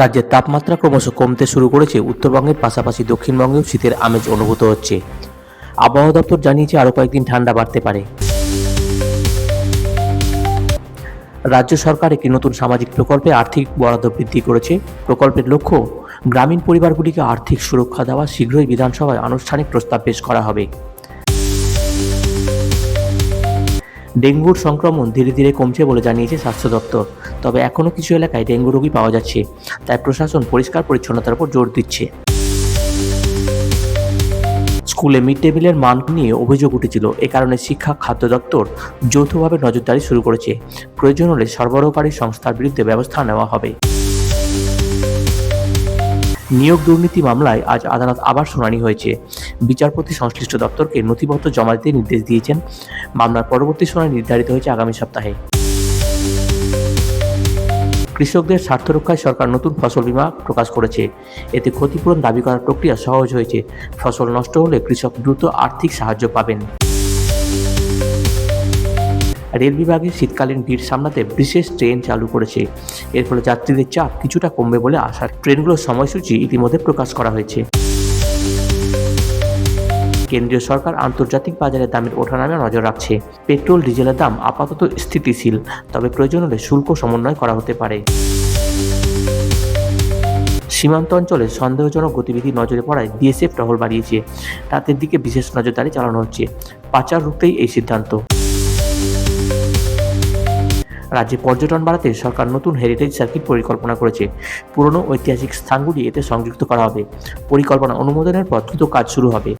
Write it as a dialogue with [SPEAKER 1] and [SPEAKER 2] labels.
[SPEAKER 1] রাজ্যের তাপমাত্রা ক্রমশ কমতে শুরু করেছে। উত্তরবঙ্গের পাশাপাশি দক্ষিণবঙ্গেও শীতের আমেজ অনুভূত হচ্ছে। আবহাওয়া দপ্তর জানিয়েছে, আরও কয়েকদিন ঠান্ডা বাড়তে পারে। রাজ্য সরকার একটি নতুন সামাজিক প্রকল্পে আর্থিক বরাদ্দ বৃদ্ধি করেছে। প্রকল্পের লক্ষ্য, গ্রামীণ পরিবারগুলিকে আর্থিক সুরক্ষা দেওয়া। শীঘ্রই বিধানসভায় আনুষ্ঠানিক প্রস্তাব পেশ করা হবে। ডেঙ্গুর সংক্রমণ ধীরে ধীরে কমছে বলে জানিয়েছে স্বাস্থ্য দপ্তর। তবে এখনও কিছু এলাকায় ডেঙ্গু রোগী পাওয়া যাচ্ছে, তাই প্রশাসন পরিষ্কার পরিচ্ছন্নতার উপর জোর দিচ্ছে। স্কুলে মিড ডে মিলের মান নিয়ে অভিযোগ উঠেছিল। এ কারণে শিক্ষা, খাদ্য দপ্তর যৌথভাবে নজরদারি শুরু করেছে। প্রয়োজন হলে সরবরাহকারী সংস্থার বিরুদ্ধে ব্যবস্থা নেওয়া হবে। নিয়োগ দুর্নীতি মামলায় আজ আদালত আবার শুনানি হয়েছে। বিচারপতি সংশ্লিষ্ট দপ্তরকে নথিপত্র জমা দিতে নির্দেশ দিয়েছেন। মামলার পরবর্তী শুনানি নির্ধারিত হয়েছে আগামী সপ্তাহে। কৃষকদের স্বার্থ রক্ষায় সরকার নতুন ফসল বীমা প্রকাশ করেছে। এতে ক্ষতিপূরণ দাবি করার প্রক্রিয়া সহজ হয়েছে। ফসল নষ্ট হলে কৃষক দ্রুত আর্থিক সাহায্য পাবেন। রেল বিভাগে শীতকালীন ভিড় সামলাতে বিশেষ ট্রেন চালু করেছে। এর ফলে যাত্রীদের চাপ কিছুটা কমবে বলে আশা। ট্রেনগুলোর সময়সূচি ইতিমধ্যে প্রকাশ করা হয়েছে। কেন্দ্রীয় সরকার আন্তর্জাতিক বাজারে দামের ওঠানামে নজর রাখছে। পেট্রোল, ডিজেলের দাম আপাতত স্থিতিশীল, তবে প্রয়োজন হলে শুল্ক সমন্বয় করা হতে পারে। সীমান্ত অঞ্চলে সন্দেহজনক গতিবিধি নজরে পড়ায় বিএসএফ টহল বাড়িয়েছে। রাতের দিকে বিশেষ নজরদারি চালানো হচ্ছে। পাচার রুখতেই এই সিদ্ধান্ত। রাজ্যে পর্যটন বাড়াতে সরকার নতুন হেরিটেজ সার্কিট পরিকল্পনা করেছে। পুরনো ঐতিহাসিক স্থানগুলি এতে সংযুক্ত করা হবে। পরিকল্পনা অনুমোদনের পর দ্রুত কাজ শুরু হবে।